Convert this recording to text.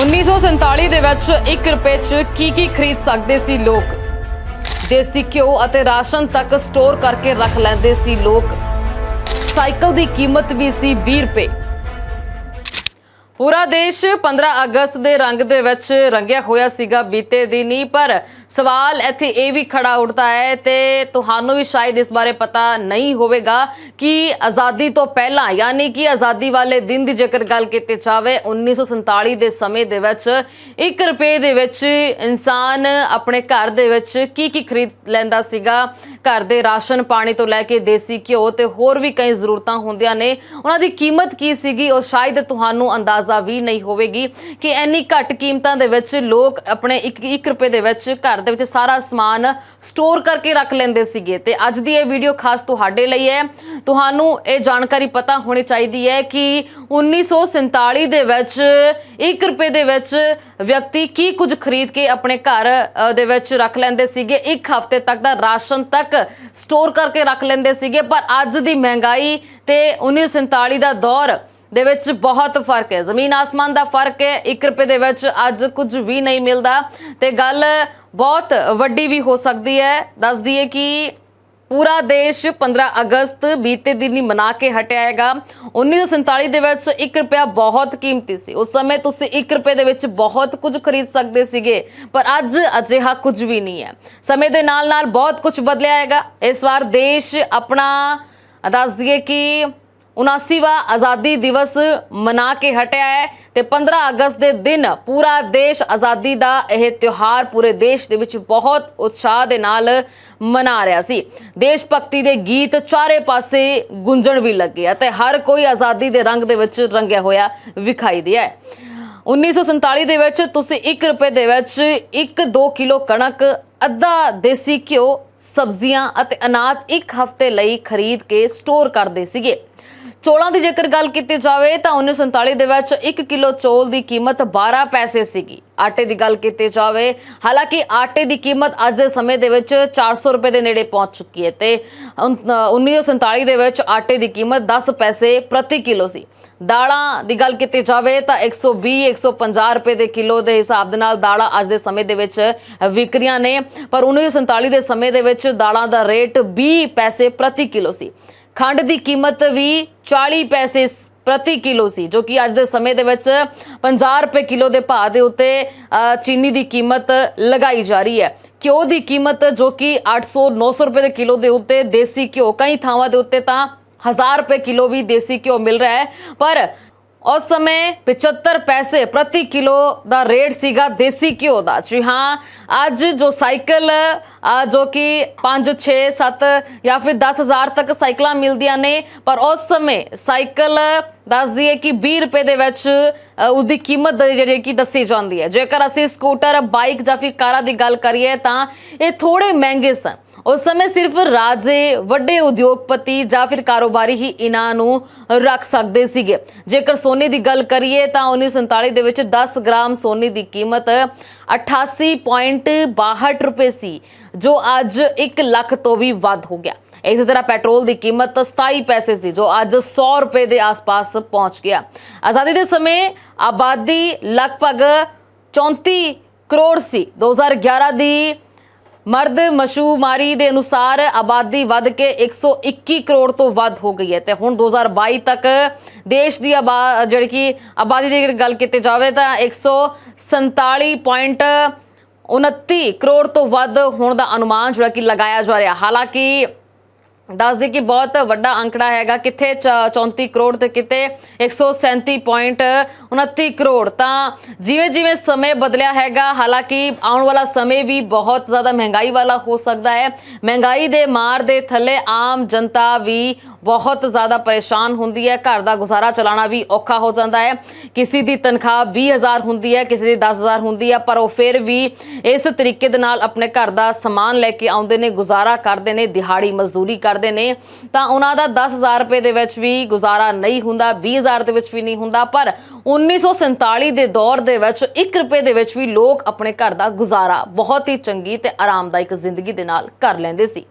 1947 ਦੇ ਵਿੱਚ 1 ਰੁਪਏ 'ਚ ਕੀ ਕੀ ਖਰੀਦ ਸਕਦੇ ਸੀ ਲੋਕ? ਦੇਸੀ ਘਿਓ ਅਤੇ ਰਾਸ਼ਨ ਤੱਕ ਸਟੋਰ ਕਰਕੇ ਰੱਖ ਲੈਂਦੇ ਸੀ ਲੋਕ। ਸਾਈਕਲ ਦੀ ਕੀਮਤ ਵੀ ਸੀ 20 ਰੁਪਏ। ਪੂਰਾ ਦੇਸ਼ 15 ਅਗਸਤ ਦੇ ਰੰਗ ਦੇ ਵਿੱਚ ਰੰਗਿਆ ਹੋਇਆ ਸੀਗਾ, ਬੀਤੇ ਦਿਨ। ਹੀ ਪਰ ਸਵਾਲ ਇੱਥੇ ਇਹ ਵੀ ਖੜਾ ਉੱਠਦਾ ਹੈ ਤੇ ਤੁਹਾਨੂੰ ਵੀ ਸ਼ਾਇਦ ਇਸ ਬਾਰੇ ਪਤਾ ਨਹੀਂ ਹੋਵੇਗਾ ਕਿ ਆਜ਼ਾਦੀ ਤੋਂ ਪਹਿਲਾਂ, ਯਾਨੀ ਕਿ ਆਜ਼ਾਦੀ ਵਾਲੇ ਦਿਨ ਦੀ ਜੇਕਰ ਗੱਲ ਕੀਤੀ ਜਾਵੇ 1947 ਦੇ ਸਮੇਂ ਦੇ ਵਿੱਚ 1 ਰੁਪਏ ਦੇ ਵਿੱਚ ਇਨਸਾਨ ਆਪਣੇ ਘਰ ਦੇ ਵਿੱਚ ਕੀ ਕੀ ਖਰੀਦ ਲੈਂਦਾ ਸੀਗਾ? ਘਰ ਦੇ ਰਾਸ਼ਨ ਪਾਣੀ ਤੋਂ ਲੈ ਕੇ ਦੇਸੀ ਘਿਓ ਤੇ ਹੋਰ ਵੀ ਕਈ ਜ਼ਰੂਰਤਾਂ ਹੁੰਦੀਆਂ ਨੇ। ਉਹਨਾਂ ਦੀ ਕੀਮਤ ਕੀ ਸੀਗੀ? ਉਹ ਸ਼ਾਇਦ ਤੁਹਾਨੂੰ ਅੰਦਾਜ਼ ਵੀ ਨਹੀਂ ਹੋਵੇਗੀ ਕਿ ਇੰਨੀ ਘੱਟ ਕੀਮਤਾਂ ਦੇ ਵਿੱਚ ਲੋਕ ਆਪਣੇ 1 ਰੁਪਏ ਦੇ ਵਿੱਚ ਘਰ ਦੇ ਵਿੱਚ ਸਾਰਾ ਸਮਾਨ ਸਟੋਰ ਕਰਕੇ ਰੱਖ ਲੈਂਦੇ ਸੀਗੇ। ਤੇ ਅੱਜ ਦੀ ਇਹ ਵੀਡੀਓ ਖਾਸ ਤੁਹਾਡੇ ਲਈ ਹੈ। ਤੁਹਾਨੂੰ ਇਹ ਜਾਣਕਾਰੀ ਪਤਾ ਹੋਣੀ ਚਾਹੀਦੀ ਹੈ ਕਿ 1947 ਦੇ ਵਿੱਚ 1 ਰੁਪਏ ਦੇ ਵਿੱਚ ਵਿਅਕਤੀ ਕੀ ਕੁਝ ਖਰੀਦ ਕੇ ਆਪਣੇ ਘਰ ਦੇ ਵਿੱਚ ਰੱਖ ਲੈਂਦੇ ਸੀਗੇ। ਇੱਕ ਹਫ਼ਤੇ ਤੱਕ ਦਾ ਰਾਸ਼ਨ ਤੱਕ ਸਟੋਰ ਕਰਕੇ ਰੱਖ ਲੈਂਦੇ ਸੀਗੇ। ਪਰ ਅੱਜ ਦੀ ਮਹਿੰਗਾਈ ਤੇ 1947 ਦਾ ਦੌਰ ਦੇ ਵਿੱਚ ਬਹੁਤ ਫ਼ਰਕ ਹੈ। ਜ਼ਮੀਨ ਆਸਮਾਨ ਦਾ ਫ਼ਰਕ ਹੈ। 1 ਰੁਪਏ ਦੇ ਵਿੱਚ ਅੱਜ ਕੁਝ ਵੀ ਨਹੀਂ ਮਿਲਦਾ। ਤੇ ਗੱਲ ਬਹੁਤ ਵੱਡੀ ਵੀ ਹੋ ਸਕਦੀ ਹੈ। ਦੱਸ ਦਈਏ ਕਿ ਪੂਰਾ ਦੇਸ਼ 15 ਅਗਸਤ ਬੀਤੇ ਦਿਨ ਹੀ ਮਨਾ ਕੇ ਹਟਿਆ ਹੈਗਾ। 1947 ਦੇ ਵਿੱਚ 1 ਰੁਪਿਆ ਬਹੁਤ ਕੀਮਤੀ ਸੀ। ਉਸ ਸਮੇਂ ਤੁਸੀਂ 1 ਰੁਪਏ ਦੇ ਵਿੱਚ ਬਹੁਤ ਕੁਝ ਖਰੀਦ ਸਕਦੇ ਸੀਗੇ, ਪਰ ਅੱਜ ਅਜਿਹਾ ਕੁਝ ਵੀ ਨਹੀਂ ਹੈ। ਸਮੇਂ ਦੇ ਨਾਲ ਨਾਲ ਬਹੁਤ ਕੁਝ ਬਦਲਿਆ ਹੈਗਾ। ਇਸ ਵਾਰ ਦੇਸ਼ ਆਪਣਾ, ਦੱਸ ਦਈਏ ਕਿ 79ਵਾਂ ਆਜ਼ਾਦੀ ਦਿਵਸ ਮਨਾ ਕੇ ਹਟਿਆ ਹੈ ਤੇ 15 ਅਗਸਤ ਦੇ ਦਿਨ ਪੂਰਾ ਦੇਸ਼ ਆਜ਼ਾਦੀ ਦਾ ਇਹ ਤਿਉਹਾਰ ਪੂਰੇ ਦੇਸ਼ ਦੇ ਵਿੱਚ ਬਹੁਤ ਉਤਸ਼ਾਹ ਦੇ ਨਾਲ ਮਨਾ ਰਿਹਾ ਸੀ। ਦੇਸ਼ ਭਗਤੀ ਦੇ ਗੀਤ ਚਾਰੇ ਪਾਸੇ ਗੁੰਜਣ ਵੀ ਲੱਗੇ ਅਤੇ ਹਰ ਕੋਈ ਆਜ਼ਾਦੀ ਦੇ ਰੰਗ ਦੇ ਵਿੱਚ ਰੰਗਿਆ ਹੋਇਆ ਵਿਖਾਈ ਦਿਆ ਹੈ। 1947 ਦੇ ਵਿੱਚ ਤੁਸੀਂ 1 ਰੁਪਏ ਦੇ ਵਿੱਚ 1-2 ਕਿਲੋ ਕਣਕ, ਅੱਧਾ ਦੇਸੀ ਘਿਓ, ਸਬਜ਼ੀਆਂ ਅਤੇ ਅਨਾਜ ਇੱਕ ਹਫ਼ਤੇ ਲਈ ਖਰੀਦ ਕੇ ਸਟੋਰ ਕਰਦੇ ਸੀਗੇ। ਚੋਲਾਂ ਦੀ ਜੇਕਰ ਗੱਲ ਕੀਤੀ ਜਾਵੇ ਤਾਂ 1947 ਦੇ ਵਿੱਚ 1 ਕਿਲੋ ਚੋਲ ਦੀ ਕੀਮਤ 12 ਪੈਸੇ ਸੀਗੀ। ਆਟੇ ਦੀ ਗੱਲ ਕੀਤੀ ਜਾਵੇ ਹਾਲਾਂਕਿ ਆਟੇ ਦੀ ਕੀਮਤ ਅੱਜ ਦੇ ਸਮੇਂ ਦੇ ਵਿੱਚ 400 ਰੁਪਏ ਦੇ ਨੇੜੇ ਪਹੁੰਚ ਚੁੱਕੀ ਹੈ ਤੇ ਉਨ- ਅ, 1947 ਦੇ ਵਿੱਚ ਆਟੇ ਦੀ ਕੀਮਤ 10 ਪੈਸੇ ਪ੍ਰਤੀ ਕਿਲੋ ਸੀ। ਦਾਲਾਂ ਦੀ ਗੱਲ ਕੀਤੀ ਜਾਵੇ ਤਾਂ 120 150 ਰੁਪਏ ਦੇ ਕਿਲੋ ਦੇ ਹਿਸਾਬ ਦੇ ਨਾਲ ਦਾਲਾਂ ਅੱਜ ਦੇ ਸਮੇਂ ਦੇ ਵਿੱਚ ਵਿਕਰੀਆਂ ਨੇ ਪਰ 1947 ਦੇ ਸਮੇਂ ਦੇ ਵਿੱਚ ਦਾਲਾਂ ਦਾ ਰੇਟ 20 ਪੈਸੇ ਪ੍ਰਤੀ ਕਿਲੋ ਸੀ। ਖੰਡ ਦੀ ਕੀਮਤ ਵੀ 40 ਪੈਸੇ ਪ੍ਰਤੀ ਕਿਲੋ ਸੀ, ਜੋ ਕਿ ਅੱਜ ਦੇ ਸਮੇਂ ਦੇ ਵਿੱਚ 50 ਰੁਪਏ ਕਿਲੋ ਦੇ ਭਾਅ ਦੇ ਉੱਤੇ ਚੀਨੀ ਦੀ ਕੀਮਤ ਲਗਾਈ ਜਾ ਰਹੀ ਹੈ। ਘਿਓ ਦੀ ਕੀਮਤ ਜੋ ਕਿ 800 900 ਰੁਪਏ ਦੇ ਕਿਲੋ ਦੇ ਉੱਤੇ ਦੇਸੀ ਘਿਓ, ਕਈ ਥਾਵਾਂ ਦੇ ਉੱਤੇ ਤਾਂ 1000 ਰੁਪਏ ਕਿਲੋ ਵੀ ਦੇਸੀ ਘਿਓ ਮਿਲ ਰਿਹਾ ਹੈ। ਪਰ ਉਸ ਸਮੇਂ 75 ਪੈਸੇ ਪ੍ਰਤੀ ਕਿਲੋ ਦਾ ਰੇਟ ਸੀਗਾ ਦੇਸੀ ਘਿਓ ਦਾ ਜੀ ਹਾਂ ਅੱਜ ਜੋ ਸਾਈਕਲ ਆ ਜੋ ਕਿ 5 6 7 ਜਾਂ ਫਿਰ 10000 ਤੱਕ ਸਾਈਕਲਾਂ ਮਿਲਦੀਆਂ ਨੇ ਪਰ ਉਸ ਸਮੇਂ ਸਾਈਕਲ ਦੱਸ ਦਈਏ ਕਿ 20 ਰੁਪਏ ਦੇ ਵਿੱਚ ਅ, ਉਹਦੀ ਕੀਮਤ ਜਿਹੜੀ ਕਿ ਦੱਸੀ ਜਾਂਦੀ ਹੈ ਜੇਕਰ ਅਸੀਂ ਸਕੂਟਰ ਬਾਈਕ ਜਾਂ ਫਿਰ ਕਾਰਾਂ ਦੀ ਗੱਲ ਕਰੀਏ ਤਾਂ ਇਹ ਥੋੜੇ ਮਹਿੰਗੇ ਸਨ ਉਸ ਸਮੇਂ ਸਿਰਫ ਰਾਜੇ, ਵੱਡੇ ਉਦਯੋਗਪਤੀ ਜਾਂ ਫਿਰ ਕਾਰੋਬਾਰੀ ਹੀ ਇਹਨਾਂ ਨੂੰ ਰੱਖ ਸਕਦੇ ਸੀਗੇ। ਜੇਕਰ ਸੋਨੇ ਦੀ ਗੱਲ ਕਰੀਏ ਤਾਂ 1947 ਦੇ ਵਿੱਚ 10 ਗ੍ਰਾਮ ਸੋਨੇ ਦੀ ਕੀਮਤ 88.62 ਰੁਪਏ ਸੀ, ਜੋ ਅੱਜ 1 ਲੱਖ ਤੋਂ ਵੀ ਵੱਧ ਹੋ ਗਿਆ। ਇਸੇ ਤਰ੍ਹਾਂ ਪੈਟਰੋਲ ਦੀ ਕੀਮਤ 27 ਪੈਸੇ ਸੀ, ਜੋ ਅੱਜ 100 ਰੁਪਏ ਦੇ ਆਸ-ਪਾਸ ਪਹੁੰਚ ਗਿਆ। ਆਜ਼ਾਦੀ ਦੇ ਸਮੇਂ ਆਬਾਦੀ ਲਗਭਗ 34 ਕਰੋੜ ਸੀ। 2011 ਦੀ ਮਰਦ ਮਸ਼ੂਮਾਰੀ ਦੇ ਅਨੁਸਾਰ ਆਬਾਦੀ ਵੱਧ ਕੇ 121 ਕਰੋੜ ਤੋਂ ਵੱਧ ਹੋ ਗਈ ਹੈ। ਤੇ ਹੁਣ 2022 ਤੱਕ ਦੇਸ਼ ਦੀ ਆਬਾ, ਜਿਹੜੀ ਕਿ ਆਬਾਦੀ ਦੀ ਗੱਲ ਕੀਤੀ ਜਾਵੇ ਤਾਂ 147.29 ਕਰੋੜ ਤੋਂ ਵੱਧ ਹੋਣ ਦਾ ਅਨੁਮਾਨ ਜਿਹੜਾ ਕਿ ਲਗਾਇਆ ਜਾ ਰਿਹਾ। ਹਾਲਾਂਕਿ ਦੱਸ ਦੇ ਕਿ ਬਹੁਤ ਵੱਡਾ ਅੰਕੜਾ ਹੈਗਾ, ਕਿੱਥੇ ਚ- 34 ਕਰੋੜ ਤੇ ਕਿਤੇ 137.29 ਕਰੋੜ। ਤਾਂ ਜਿਵੇਂ ਜਿਵੇਂ ਸਮੇਂ ਬਦਲਿਆ ਹੈਗਾ, ਹਾਲਾਂਕਿ ਆਉਣ ਵਾਲਾ ਸਮੇਂ ਵੀ ਬਹੁਤ ਜ਼ਿਆਦਾ ਮਹਿੰਗਾਈ ਵਾਲਾ ਹੋ ਸਕਦਾ ਹੈ। ਮਹਿੰਗਾਈ ਦੇ ਮਾਰ ਦੇ ਥੱਲੇ ਆਮ ਜਨਤਾ ਵੀ ਬਹੁਤ ਜ਼ਿਆਦਾ ਪਰੇਸ਼ਾਨ ਹੁੰਦੀ ਹੈ। ਘਰ ਦਾ ਗੁਜ਼ਾਰਾ ਚਲਾਉਣਾ ਵੀ ਔਖਾ ਹੋ ਜਾਂਦਾ ਹੈ। ਕਿਸੇ ਦੀ ਤਨਖਾਹ 20000 ਹੁੰਦੀ ਹੈ, ਕਿਸੇ ਦੀ 10000 ਹੁੰਦੀ ਹੈ, ਪਰ ਉਹ ਫਿਰ ਵੀ ਇਸ ਤਰੀਕੇ ਦੇ ਨਾਲ ਆਪਣੇ ਘਰ ਦਾ ਸਮਾਨ ਲੈ ਕੇ ਆਉਂਦੇ ਨੇ, ਗੁਜ਼ਾਰਾ ਕਰਦੇ ਨੇ, ਦਿਹਾੜੀ ਮਜ਼ਦੂਰੀ ਕਰਦੇ ਨੇ। ਤਾਂ ਉਹਨਾਂ ਦਾ 10000 ਰੁਪਏ ਦੇ ਵਿੱਚ ਵੀ ਗੁਜ਼ਾਰਾ ਨਹੀਂ ਹੁੰਦਾ 20000 ਦੇ ਵਿੱਚ ਵੀ ਨਹੀਂ ਹੁੰਦਾ, ਪਰ 1947 ਦੇ ਦੌਰ ਦੇ ਵਿੱਚ 1 ਰੁਪਏ ਦੇ ਵਿੱਚ ਵੀ ਲੋਕ ਆਪਣੇ ਘਰ ਦਾ ਗੁਜ਼ਾਰਾ ਬਹੁਤ ਹੀ ਚੰਗੀ ਤੇ ਆਰਾਮਦਾਇਕ ਜ਼ਿੰਦਗੀ ਦੇ ਨਾਲ ਕਰ ਲੈਂਦੇ ਸੀ।